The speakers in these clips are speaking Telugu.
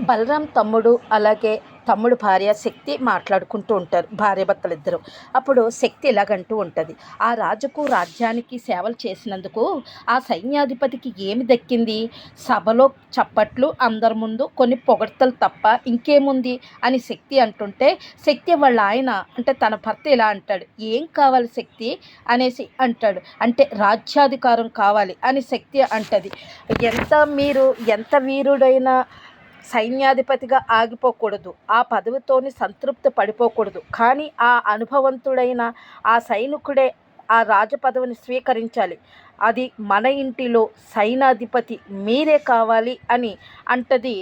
Balaram తమ్ముడు అలాగే తమ్ముడు భార్య శక్తి మాట్లాడుకుంటూ ఉంటారు భార్య భర్తలు ఇద్దరు అప్పుడు శక్తి ఇలాగంటూ ఉంటుంది. ఆ రాజుకు రాజ్యానికి సేవలు చేసినందుకు ఆ సైన్యాధిపతికి ఏమి దక్కింది? సభలో చప్పట్లు అందరి ముందు కొన్ని పొగడ్తలు తప్ప ఇంకేముంది అని శక్తి అంటుంటే శక్తి వాళ్ళ ఆయన అంటే తన భర్త ఇలా అంటాడు ఏం కావాలి శక్తి? అనేసి అంటాడు. అంటే రాజ్యాధికారం కావాలి అని శక్తి అంటది. ఎంత మీరు ఎంత వీరుడైనా సైన్యాధిపతిగా ఆగిపోకూడదు. ఆ పదవితోని సంతృప్తి పడిపోకూడదు. కానీ ఆ అనుభవంతుడైన ఆ సైనికుడే ఆ రాజ పదవిని స్వీకరించాలి. అది మన ఇంటిలో సైనాధిపతి మీరే కావాలి అని అంటది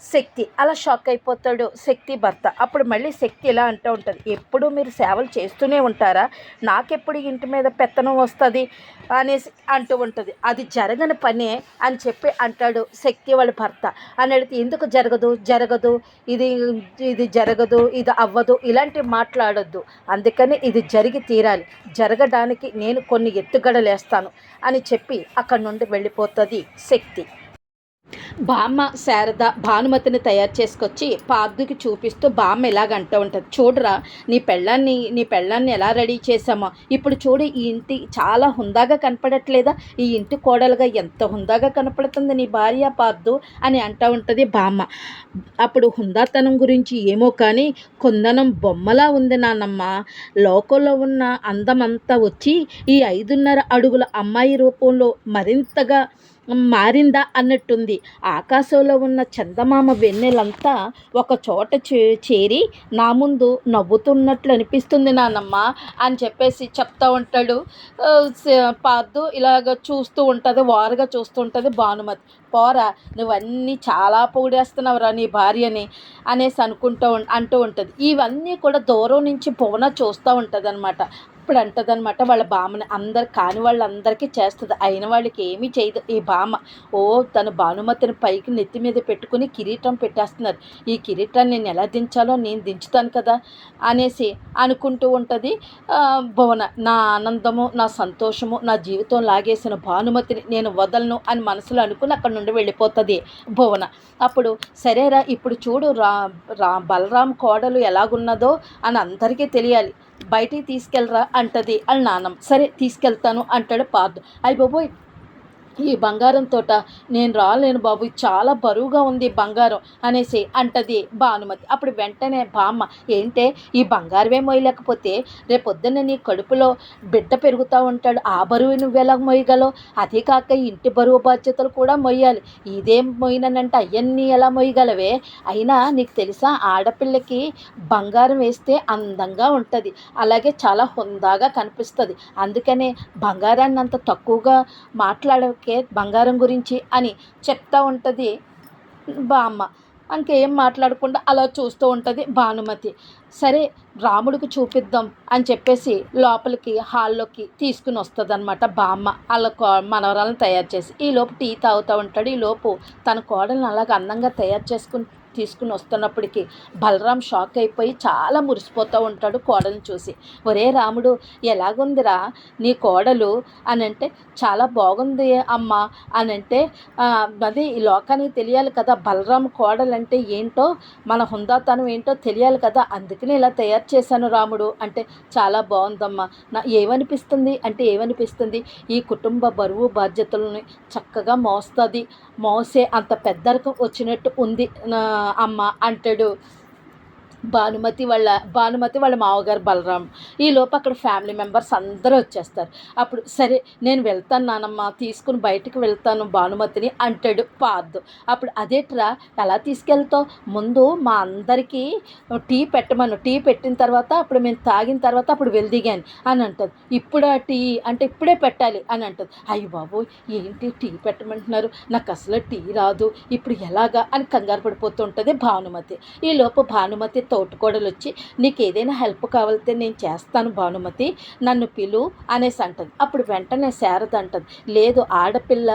శక్తి. అలా షాక్ అయిపోతాడు శక్తి భర్త. అప్పుడు మళ్ళీ శక్తి ఇలా అంటూ ఉంటుంది. ఎప్పుడు మీరు సేవలు చేస్తూనే ఉంటారా? నాకెప్పుడు ఇంటి మీద పెత్తనం వస్తుంది? అనేసి అంటూ ఉంటుంది. అది జరగని పనే అని చెప్పి అంటాడు శక్తి వాళ్ళ భర్త. అని అడిగితే ఎందుకు జరగదు? జరగదు. ఇది ఇది జరగదు. ఇది అవ్వదు. ఇలాంటివి మాట్లాడొద్దు. అందుకని ఇది జరిగి తీరాలి. జరగడానికి నేను కొన్ని ఎత్తుగడలేస్తాను. అని చెప్పి అక్కడి నుండి వెళ్ళిపోతుంది శక్తి. బామ్మ శారద భానుమతిని తయారు చేసుకొచ్చి పార్థుకి చూపిస్తూ బామ్మ ఎలాగంటూ ఉంటుంది. చూడరా నీ పెళ్ళాన్ని నీ పెళ్ళాన్ని ఎలా రెడీ చేసామో ఇప్పుడు చూడు ఈ ఇంటి చాలా హుందాగా కనపడట్లేదా? ఈ ఇంటి కోడలుగా ఎంత హుందాగా కనపడుతుంది నీ భార్య పార్థు అని అంటూ ఉంటుంది బామ్మ. అప్పుడు హుందాతనం గురించి ఏమో కానీ కుందనం బొమ్మలా ఉంది నాన్నమ్మ లోకంలో ఉన్న అందమంతా వచ్చి ఈ ఐదున్నర అడుగుల అమ్మాయి రూపంలో మరింతగా మారిందా అన్నట్టుంది. ఆకాశంలో ఉన్న చందమామ వెన్నెలంతా ఒక చోట చే- చేరి నా ముందు నవ్వుతున్నట్లు అనిపిస్తుంది నానమ్మ అని చెప్పేసి చెప్తా ఉంటాడు. పార్దు ఇలాగ చూస్తూ ఉంటుంది వారుగా చూస్తూ ఉంటుంది భానుమతి. పోరా నువ్వన్నీ చాలా పొగిడేస్తున్నావురా నీ భార్యని అనేసి అనుకుంటూ అంటూ ఉంటుంది. ఇవన్నీ కూడా దూరం నుంచి పువన చూస్తూ ఉంటుంది అనమాట ఇప్పుడు అంటదనమాట వాళ్ళ భామని అందరు కాని వాళ్ళందరికీ చేస్తుంది. అయిన వాళ్ళకి ఏమీ చేయదు. ఈ భామ ఓ తన భానుమతిని పైకి నెత్తి మీద పెట్టుకుని కిరీటం పెట్టేస్తున్నారు. ఈ కిరీటాన్ని నేను ఎలా దించాలో నేను దించుతాను కదా అనేసి అనుకుంటూ ఉంటుంది. భువన నా ఆనందము నా సంతోషము నా జీవితం లాగేసిన భానుమతిని నేను వదలను అని మనసులో అనుకుని అక్కడ నుండి వెళ్ళిపోతుంది భువన. అప్పుడు సరేరా ఇప్పుడు చూడు రా రా బలరాం కోడలు ఎలాగున్నదో అని అందరికీ తెలియాలి. బయటికి తీసుకెళ్ళరా అంటది వాళ్ళ నానమ్మ. సరే తీసుకెళ్తాను అంటాడు పార్దు. అయ్యి బాబోయ్ ఈ బంగారం తోట నేను రాలేను బాబు చాలా బరువుగా ఉంది బంగారం అనేసి అంటది భానుమతి. అప్పుడు వెంటనే బామ్మ ఏంటే ఈ బంగారమే మోయలేకపోతే రేపొద్దున్న నీ కడుపులో బిడ్డ పెరుగుతూ ఉంటాడు ఆ బరువు నువ్వెలా మోయగలవు అదే కాక ఇంటి బరువు బాధ్యతలు కూడా మొయ్యాలి. ఇదేం మోయినంటే అవన్నీ ఎలా మొయ్యగలవే? అయినా నీకు తెలుసా ఆడపిల్లకి బంగారం వేస్తే అందంగా ఉంటుంది అలాగే చాలా హుందాగా కనిపిస్తుంది. అందుకనే బంగారాన్ని అంత తక్కువగా మాట్లాడకే బంగారం గురించి అని చెప్తా ఉంటుంది బామ్మ ఇంకేం మాట్లాడకుండా అలా చూస్తూ ఉంటుంది భానుమతి. సరే రాముడికి చూపిద్దాం అని చెప్పేసి లోపలికి హాల్లోకి తీసుకుని వస్తుంది అనమాట బామ్మ వాళ్ళ కో మనవరాలను తయారు చేసి. ఈ లోపు టీ తాగుతూ ఉంటాడు. ఈ లోపు తన కోడల్ని అలాగ అందంగా తయారు చేసుకుని తీసుకుని వస్తున్నప్పటికీ బలరాం షాక్ అయిపోయి చాలా మురిసిపోతూ ఉంటాడు కోడల్ని చూసి. ఒరే రాముడు ఎలాగుందిరా నీ కోడలు? అని అంటే చాలా బాగుంది అమ్మ అని అంటే అది అదే ఈ లోకానికి తెలియాలి కదా బలరాం కోడలు అంటే ఏంటో మన హుందాతనం ఏంటో తెలియాలి కదా అందుకని ఇలా తయారు చేశాను రాముడు అంటే చాలా బాగుందమ్మా నా ఏమనిపిస్తుంది? అంటే ఏమనిపిస్తుంది? ఈ కుటుంబ బరువు బాధ్యతలని చక్కగా మోస్తుంది మోసే అంత పెద్దరికం వచ్చినట్టు ఉంది నా అమ్మ అంటాడు. భానుమతి వాళ్ళ భానుమతి వాళ్ళ మామగారు బలరాం. ఈ అక్కడ ఫ్యామిలీ మెంబర్స్ అందరూ వచ్చేస్తారు. అప్పుడు సరే నేను వెళ్తాను నానమ్మ తీసుకుని బయటకు వెళ్తాను భానుమతిని అంటాడు పార్థు అప్పుడు అదేట్రా ఎలా తీసుకెళ్తావు? ముందు మా అందరికీ టీ పెట్టమను. టీ పెట్టిన తర్వాత అప్పుడు మేము తాగిన తర్వాత అప్పుడు వెళ్దిగాను అని అంటుంది. ఇప్పుడు ఆ టీ అంటే ఇప్పుడే పెట్టాలి అని అంటుంది. అయ్యి బాబు ఏంటి టీ పెట్టమంటున్నారు? నాకు అసలు టీ రాదు. ఇప్పుడు ఎలాగా అని కంగారు పడిపోతుంటుంది భానుమతి. ఈ భానుమతి తోటికోడలు వచ్చి నీకు ఏదైనా హెల్ప్ కావాలితే నేను చేస్తాను భానుమతి నన్ను పిలు అనేసి అంటది. అప్పుడు వెంటనే శారద అంటది లేదు ఆడపిల్ల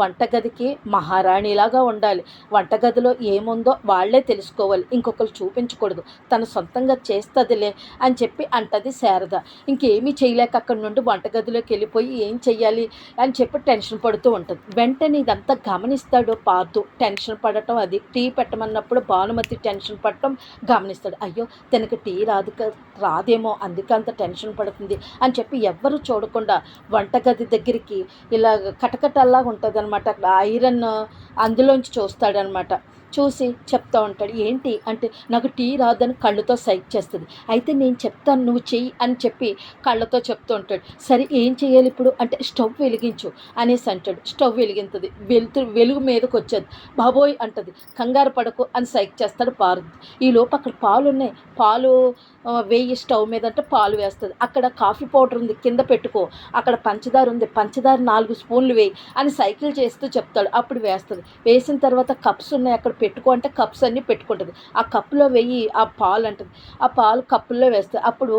వంటగదికి మహారాణిలాగా ఉండాలి. వంటగదిలో ఏముందో వాళ్ళే తెలుసుకోవాలి. ఇంకొకరు చూపించకూడదు. తను సొంతంగా చేస్తుందిలే అని చెప్పి అంటది శారద. ఇంకేమీ చేయలేక అక్కడి నుండి వంటగదిలోకి వెళ్ళిపోయి ఏం చెయ్యాలి? అని చెప్పి టెన్షన్ పడుతూ ఉంటుంది. వెంటనే ఇదంతా గమనిస్తాడు పాతు టెన్షన్ పడటం అది. టీ పెట్టమన్నప్పుడు భానుమతి టెన్షన్ పడటం గమనిస్తాడు. అయ్యో తనకి టీ రాదు రాదేమో అందుకే అంత టెన్షన్ పడుతుంది అని చెప్పి ఎవ్వరు చూడకుండా వంటగది దగ్గరికి ఇలా కటకటల్లా ఉంటుంది అనమాట అక్కడ ఐరన్ అందులోంచి చూస్తాడనమాట చూసి చెప్తా ఉంటాడు ఏంటి? అంటే నాకు టీ రాదని కళ్ళతో సైక్ చేస్తుంది. అయితే నేను చెప్తాను నువ్వు చెయ్యి అని చెప్పి కళ్ళతో చెప్తూ ఉంటాడు. సరే ఏం చేయాలి ఇప్పుడు? అంటే స్టవ్ వెలిగించు అనేసి అంటాడు. స్టవ్ వెలిగింతుంది. వెలుతు వెలుగు మీదకి వచ్చేది. బాబోయ్ అంటది. కంగారు పడకు అని సైక్ చేస్తాడు పారుద్ది ఈ లోపు అక్కడ పాలు ఉన్నాయి పాలు వేయి స్టవ్ మీద అంటే పాలు వేస్తుంది. అక్కడ కాఫీ పౌడర్ ఉంది కింద పెట్టుకో. అక్కడ పంచదార ఉంది పంచదార నాలుగు స్పూన్లు వేయి అని సైకిల్ చేస్తూ చెప్తాడు. అప్పుడు వేస్తుంది. వేసిన తర్వాత కప్స్ ఉన్నాయి అక్కడ పెట్టుకో అంటే కప్స్ అన్నీ పెట్టుకుంటుంది. ఆ కప్పులో వెయ్యి ఆ పాలు అంటుంది. ఆ పాలు కప్పుల్లో వేస్తుంది అప్పుడు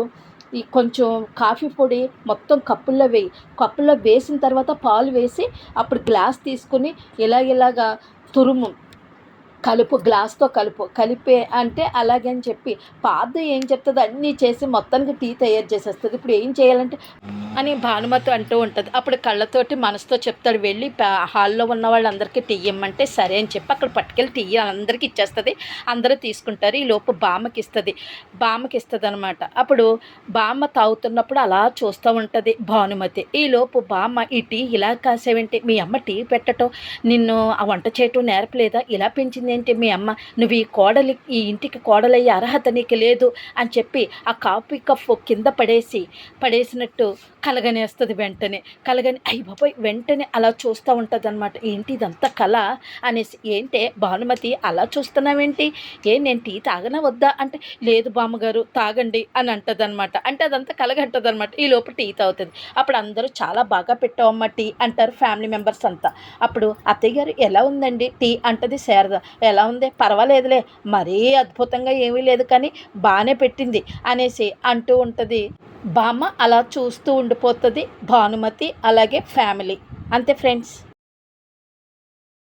ఈ కొంచెం కాఫీ పొడి మొత్తం కప్పుల్లో వేయి. కప్పుల్లో వేసిన తర్వాత పాలు వేసి అప్పుడు గ్లాస్ తీసుకుని ఇలా ఇలాగా తురుము. కలుపు గ్లాస్తో కలుపు కలిపే అంటే అలాగే అని చెప్పి పాద ఏం చెప్తుంది అన్నీ చేసి మొత్తానికి టీ తయారు చేసేస్తుంది. ఇప్పుడు ఏం చేయాలంటే అని భానుమతి అంటూ ఉంటుంది. అప్పుడు కళ్ళతోటి మనసుతో చెప్తాడు వెళ్ళి పా- హాల్లో ఉన్న వాళ్ళందరికీ టీ ఇమ్మంటే సరే అని చెప్పి అక్కడ పట్టుకెళ్ళి టీ అందరికీ ఇచ్చేస్తుంది. అందరూ తీసుకుంటారు. ఈ లోపు బామ్మకి ఇస్తుంది. బామ్మకి ఇస్తుంది అనమాట అప్పుడు బామ్మ తాగుతున్నప్పుడు అలా చూస్తూ ఉంటుంది భానుమతి. ఈ లోపు బామ్మ ఈ టీ ఇలా కాసేవేంటి? మీ అమ్మ టీ పెట్టటం? నిన్ను ఆ వంట చేయటం నేర్పలేదా? ఇలా పెంచింది ఏంటి మీ అమ్మ? నువ్వు ఈ కోడలి ఈ ఇంటికి కోడలయ్యే అర్హత నీకు లేదు అని చెప్పి ఆ కాపీ కప్పు కింద పడేసి పడేసినట్టు కలగనేస్తుంది వెంటనే. కలగని అయ్యి బాబోయ్! వెంటనే అలా చూస్తూ ఉంటుంది అనమాట ఏంటి ఇదంతా కళ? అనేసి ఏంటే భానుమతి అలా చూస్తున్నావేంటి? ఏ నేను టీ తాగనా వద్దా? అంటే లేదు బామ్మగారు తాగండి అని అంటదనమాట అంటే అదంతా కలగంటదనమాట ఈ లోపు టీ తాగుతుంది. అప్పుడు అందరూ చాలా బాగా పెట్టావమ్మ టీ అంటారు ఫ్యామిలీ మెంబర్స్ అంతా. అప్పుడు అత్తయ్య గారు ఎలా ఉందండి టీ? అంటది శారద. ఎలా ఉంది? పర్వాలేదులే. మరీ అద్భుతంగా ఏమీ లేదు కానీ బాగానే పెట్టింది అనేసి అంటూ ఉంటుంది. బామ్మ అలా చూస్తూ ఉండిపోతుంది భానుమతి అలాగే ఫ్యామిలీ. అంతే ఫ్రెండ్స్.